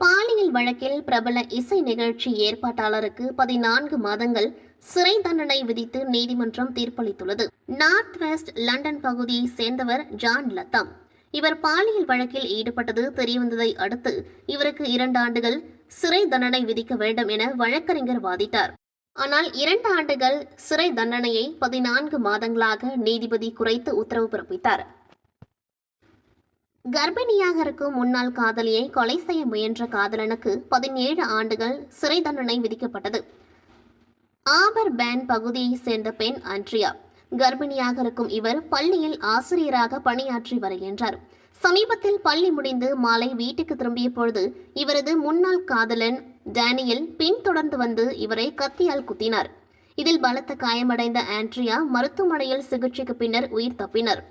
பாலியல் வழக்கில் பிரபல இசை நிகழ்ச்சி ஏற்பாட்டாளருக்கு பதினான்கு மாதங்கள் சிறை தண்டனை விதித்து நீதிமன்றம் தீர்ப்பளித்துள்ளது. நார்த் வெஸ்ட் லண்டன் பகுதியைச் சேர்ந்தவர் ஜான் லத்தம் இவர் பாலியல் வழக்கில் ஈடுபட்டது தெரியவந்ததை அடுத்து இவருக்கு இரண்டு ஆண்டுகள் சிறை தண்டனை விதிக்க வேண்டும் என வழக்கறிஞர் வாதிட்டார். ஆனால் இரண்டு ஆண்டுகள் சிறை தண்டனையை பதினான்கு மாதங்களாக நீதிபதி குறைத்து உத்தரவு பிறப்பித்தார். கர்ப்பிணியாக இருக்கும் முன்னாள் காதலியை கொலை செய்ய முயன்ற காதலனுக்கு பதினேழு ஆண்டுகள் சிறை தண்டனை விதிக்கப்பட்டது. ஆபர் பேன் பகுதியைச் சேர்ந்த பெண் ஆண்ட்ரியா. கர்ப்பிணியாக இருக்கும் இவர் பள்ளியில் ஆசிரியராக பணியாற்றி வருகின்றார். சமீபத்தில் பள்ளி முடிந்து மாலை வீட்டுக்கு திரும்பிய பொழுது இவரது முன்னாள் காதலன் டேனியல் பின்தொடர்ந்து வந்து இவரை கத்தியால் குத்தினார். இதில் பலத்த காயமடைந்த ஆண்ட்ரியா மருத்துவமனையில் சிகிச்சைக்கு பின்னர் உயிர் தப்பினர்.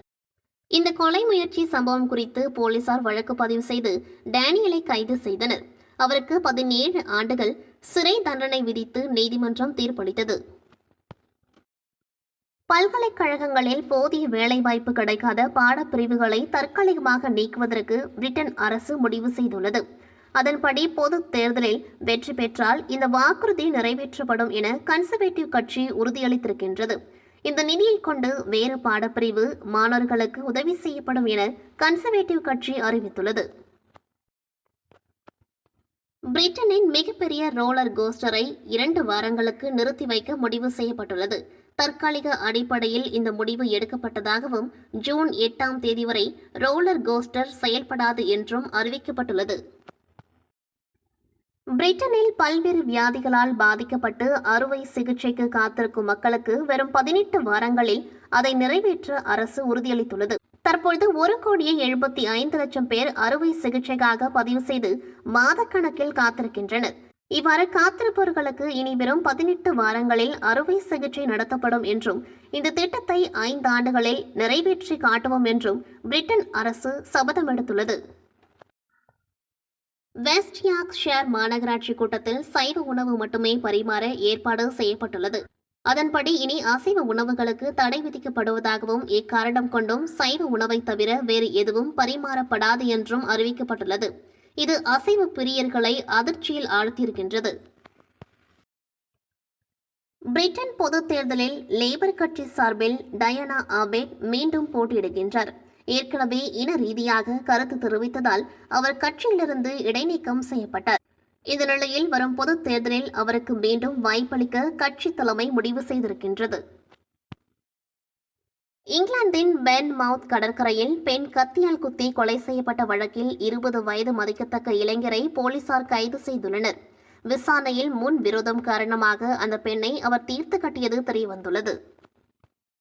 இந்த கொலை முயற்சி சம்பவம் குறித்து போலீசார் வழக்கு பதிவு செய்து டேனியலை கைது செய்தனர். அவருக்கு பதினேழு ஆண்டுகள் சிறை தண்டனை விதித்து நீதிமன்றம் தீர்ப்பளித்தது. பல்கலைக்கழகங்களில் போதிய வேலைவாய்ப்பு கிடைக்காத பாடப்பிரிவுகளை தற்காலிகமாக நீக்குவதற்கு பிரிட்டன் அரசு முடிவு செய்துள்ளது. அதன்படி பொது தேர்தலில் வெற்றி பெற்றால் இந்த வாக்குறுதி நிறைவேற்றப்படும் என கன்சர்வேட்டிவ் கட்சி உறுதியளித்திருக்கின்றது. இந்த நிதியை கொண்டு வேறு பாடப்பிரிவு மாணவர்களுக்கு உதவி செய்யப்படும் என கன்சர்வேட்டிவ் கட்சி அறிவித்துள்ளது. பிரிட்டனின் மிகப்பெரிய ரோலர் கோஸ்டரை இரண்டு வாரங்களுக்கு நிறுத்தி வைக்க முடிவு செய்யப்பட்டுள்ளது. தற்காலிக அடிப்படையில் இந்த முடிவு எடுக்கப்பட்டதாகவும் ஜூன் எட்டாம் தேதி வரை ரோலர் கோஸ்டர் செயல்படாது என்றும் அறிவிக்கப்பட்டுள்ளது. பிரிட்டனில் பல்வேறு வியாதிகளால் பாதிக்கப்பட்டு அறுவை சிகிச்சைக்கு காத்திருக்கும் மக்களுக்கு வெறும் பதினெட்டு வாரங்களில் அதை நிறைவேற்ற அரசு உறுதியளித்துள்ளது. தற்பொழுது ஒரு கோடியே எழுபத்தி ஐந்து லட்சம் பேர் அறுவை சிகிச்சைக்காக பதிவு செய்து மாதக்கணக்கில் காத்திருக்கின்றனர். இவ்வாறு காத்திருப்பவர்களுக்கு இனி வெறும் பதினெட்டு வாரங்களில் அறுவை சிகிச்சை நடத்தப்படும் என்றும் இந்த திட்டத்தை ஐந்து ஆண்டுகளில் நிறைவேற்றி காட்டுவோம் என்றும் பிரிட்டன் அரசு சபதம் எடுத்துள்ளது. வெஸ்ட் யார்க்ஷயர் மாநகராட்சி கூட்டத்தில் சைவ உணவு மட்டுமே பரிமாற ஏற்பாடு செய்யப்பட்டுள்ளது. அதன்படி இனி அசைவ உணவுகளுக்கு தடை விதிக்கப்படுவதாகவும் இக்காரணம் கொண்டும் சைவ உணவை தவிர வேறு எதுவும் பரிமாறப்படாது என்றும் அறிவிக்கப்பட்டுள்ளது. இது அசைவ பிரியர்களை அதிர்ச்சியில் ஆழ்த்தியிருக்கின்றது. பிரிட்டன் பொதுத் தேர்தலில் லேபர் கட்சி சார்பில் டயனா ஆபேட் மீண்டும் போட்டியிடுகின்றார். ஏற்கனவே இன ரீதியாக கருத்து தெரிவித்ததால் அவர் கட்சியிலிருந்து இடைநீக்கம் செய்யப்பட்டார். இந்த நிலையில் வரும் பொதுத் தேர்தலில் அவருக்கு மீண்டும் வாய்ப்பளிக்க கட்சி தலைமை முடிவு செய்திருக்கின்றது. இங்கிலாந்தின் பென் மவுத் கடற்கரையில் பெண் கத்தியால் குத்தி கொலை செய்யப்பட்ட வழக்கில் இருபது வயது மதிக்கத்தக்க இளைஞரை போலீசார் கைது செய்துள்ளனர். விசாரணையில் முன் விரோதம் காரணமாக அந்த பெண்ணை அவர் தீர்த்து கட்டியது தெரியவந்துள்ளது.